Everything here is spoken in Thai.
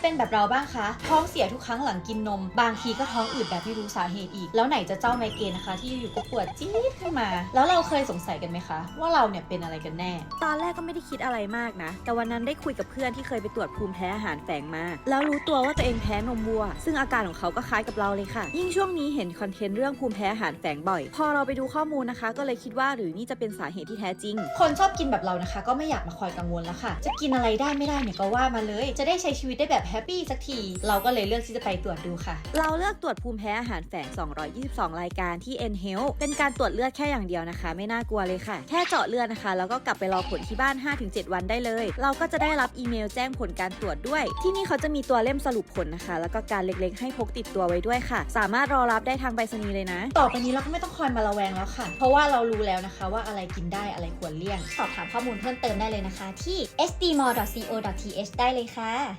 เป็นแบบเราบ้างคะ ท้องเสียทุกครั้งหลังกินนม บางทีก็ท้องอืดแบบไม่รู้สาเหตุอีก แล้วไหนจะเจ้าไมเกรนนะคะ ที่อยู่ๆก็ปวดจี๊ดขึ้นมา แล้วเราเคยสงสัยกันไหมคะ ว่าเราเนี่ยเป็นอะไรกันแน่ ตอนแรกก็ไม่ได้คิดอะไรมากนะ แต่วันนั้นได้คุยกับเพื่อนที่เคยไปตรวจภูมิแพ้อาหารแฝงมา แล้วรู้ตัวว่าตัวเองแพ้นมวัว ซึ่งอาการของเขาก็คล้ายกับเราเลยค่ะ ยิ่งช่วงนี้เห็นคอนเทนต์เรื่องภูมิแพ้อาหารแฝงบ่อย พอเราไปดูข้อมูลนะคะ ก็เลยคิดว่าหรือนี่จะเป็นสาเหตุที่แท้จริง คนชอบกินแบบเรานะคะ ก็ไม่อยากมาคอยกังวลแล้วค่ะ จะกินอะไรได้ไม่ได้เนี่ยก็ว่ามาเลย จะได้ใช้ชีวิตได้แบบแฮปปี้สักที เราก็เลยเลือกที่จะไปตรวจดูค่ะ เราเลือกตรวจภูมิแพ้อาหารแฝง 222 รายการที่ N Health เป็นการตรวจเลือดแค่อย่างเดียวนะคะ ไม่น่ากลัวเลยค่ะ แค่เจาะเลือดนะคะ แล้วก็กลับไปรอผลที่บ้าน 5-7 วันได้เลย เราก็จะได้รับอีเมลแจ้งผลการตรวจด้วย ที่นี่เขาจะมีตัวเล่มสรุปผลนะคะ แล้วก็การเล็กๆ ให้พกติดตัวไว้ด้วยค่ะ สามารถรอรับได้ทางไปรษณีย์เลยนะ ต่อไปนี้เราก็ไม่ต้องคอยมาระแวงแล้วค่ะ เพราะว่าเรารู้แล้วนะคะว่าอะไรกินได้อะไรควรเลี่ยง สอบถามข้อมูลเพิ่มเติมได้เลยนะคะ ที่ sdmall.co.th ได้เลยค่ะ